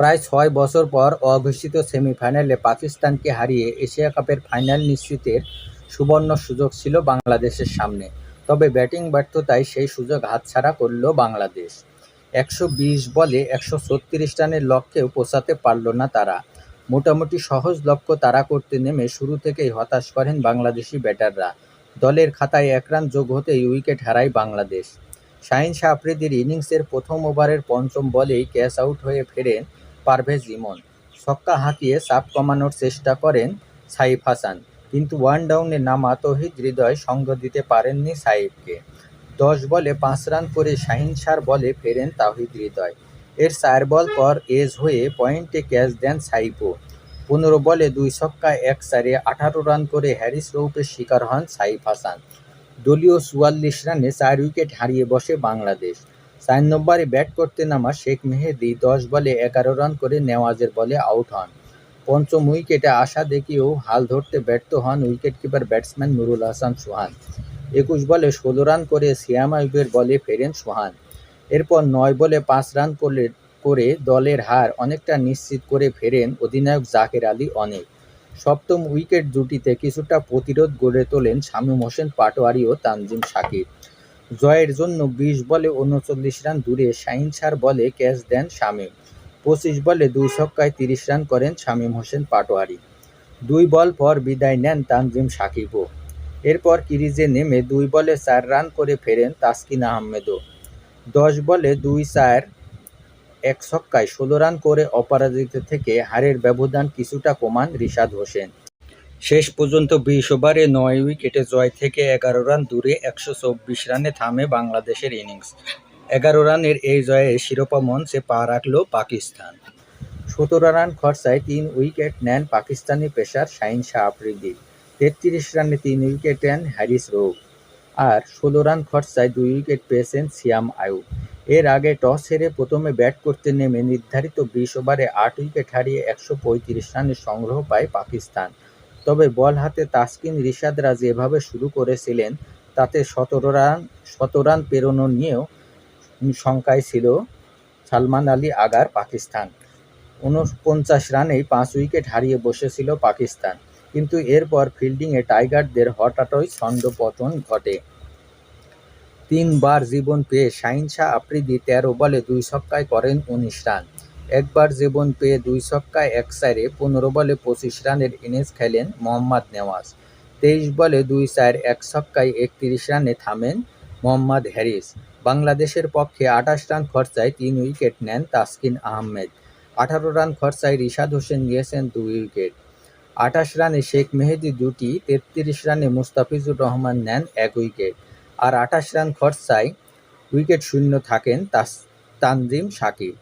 প্রায় ছয় বছর পর অঘোষিত সেমিফাইনালে পাকিস্তানকে হারিয়ে এশিয়া কাপের ফাইনাল নিশ্চিতের সুবর্ণ সুযোগ ছিল বাংলাদেশের সামনে। তবে ব্যাটিং ব্যর্থতায় সেই সুযোগ হাতছাড়া করল বাংলাদেশ। একশো বিশ বলে একশো ছত্রিশ রানের লক্ষ্যেও পৌঁছাতে পারল না তারা। মোটামুটি সহজ লক্ষ্য তারা করতে নেমে শুরু থেকেই হতাশ করেন বাংলাদেশি ব্যাটাররা। দলের খাতায় এক রান যোগ হতেই উইকেট হারায় বাংলাদেশ। শাহিন শাহ আফ্রিদির ইনিংসের প্রথম ওভারের পঞ্চম বলেই ক্যাচ আউট হয়ে ফেরেন পারভেজ ইমন। ছক্কা হাঁকিয়ে চাপ কমানোর চেষ্টা করেন সাইফ হাসান, কিন্তু ওয়ান ডাউনে নামা তহিদ হৃদয় সঙ্গ দিতে পারেননি সাইফকে। দশ বলে পাঁচ রান করে শাহিন শাহর বলে ফেরেন তাহিদ হৃদয়। এর চার বল পর এজ হয়ে পয়েন্টে ক্যাচ দেন সাইফও। পনেরো বলে দুই ছক্কা, এক চারে আঠারো রান করে হ্যারিস রৌপের শিকার হন সাইফ হাসান। দলীয় চুয়াল্লিশ রানে চার উইকেট হারিয়ে বসে বাংলাদেশ। চার নম্বরে ব্যাট করতে নামা শেখ মেহেদি দশ বলে এগারো রান করে নেওয়াজের বলে আউট হন। পঞ্চম উইকেটে আশা দেখিয়েও হাল ধরতে ব্যর্থ হন উইকেটকিপার ব্যাটসম্যান নুরুল হাসান সোহান। একুশ বলে ষোলো রান করে সিয়াম আইবের বলে ফেরেন সোহান। এরপর নয় বলে পাঁচ রান করলে, করে দলের হার অনেকটা নিশ্চিত করে ফেরেন অধিনায়ক জাকের আলী অনেক সপ্তম উইকেট জুটিতে কিছুটা প্রতিরোধ গড়ে তোলেন শামীম হোসেন পাটোয়ারি ও তানজিম সাকিব জয়ের জন্য বিশ বলে উনচল্লিশ রান দূরে শাহিন শাহর বলে ক্যাচ দেন শামীম। পঁচিশ বলে দুই ছক্কায় তিরিশ রান করেন শামীম হোসেন পাটোয়ারি। দুই বল পর বিদায় নেন তানজিম সাকিবও। এরপর কিরিজে নেমে দুই বলে চার রান করে ফেরেন তাসকিন আহমেদও। দশ বলে দুই চার, এক ছক্কায় ষোলো রান করে অপরাজিত থেকে হারের ব্যবধান কিছুটা কমান রিশাদ হোসেন। শেষ পর্যন্ত বিশ ওভারে নয় উইকেটে জয় থেকে এগারো রান দূরে একশো চব্বিশ রানে থামে বাংলাদেশের ইনিংস। এগারো রানের এই জয়ে শিরোপা মঞ্চে পা রাখল পাকিস্তান। সতেরো রান খরচায় তিন উইকেট নেন পাকিস্তানি পেসার শাহিন শাহ আফ্রিদি। তেত্রিশ রানে তিন উইকেট নেন হ্যারিস রৌফ। আর ষোলো রান খরচায় দুই উইকেট পেয়েছেন সিয়াম আয়ুব। এর আগে টস হেরে প্রথমে ব্যাট করতে নেমে নির্ধারিত বিশ ওভারে আট উইকেট হারিয়ে একশো পঁয়ত্রিশ রানের সংগ্রহ পায় পাকিস্তান। তবে বল হাতে তাসকিন রিশাদরা যেভাবে শুরু করেছিলেন, তাতে সতেরো রান শত রান পেরোনো নিয়েও শঙ্কায় ছিল সালমান আলী আগার পাকিস্তান। ঊনপঞ্চাশ রানেই পাঁচ উইকেট হারিয়ে বসেছিল পাকিস্তান, কিন্তু এরপর ফিল্ডিংয়ে টাইগারদের হঠাৎই ছন্দপতন ঘটে। তিনবার জীবন পেয়ে শাহিন শাহ আফ্রিদি তেরো বলে দুই ছক্কায় করেন উনিশ রান। একবার জীবন পেয়ে দুই ছক্কায় এক চারে পনেরো বলে পঁচিশ রানের ইনিংস খেলেন মোহাম্মদ নেওয়াজ। তেইশ বলে দুই চার, এক ছক্কায় একত্রিশ রানে থামেন মোহাম্মদ হ্যারিস। বাংলাদেশের পক্ষে আঠাশ রান খরচায় তিন উইকেট নেন তাসকিন আহমেদ। আঠারো রান খরচায় রিশাদ হোসেন নিয়েছেন দুই উইকেট। আঠাশ রানে শেখ মেহেদি দুটি, তেত্রিশ রানে মুস্তাফিজুর রহমান নেন এক উইকেট। আর আঠাশ রান খরচায় উইকেট শূন্য থাকেন তাস তানজিম সাকিব।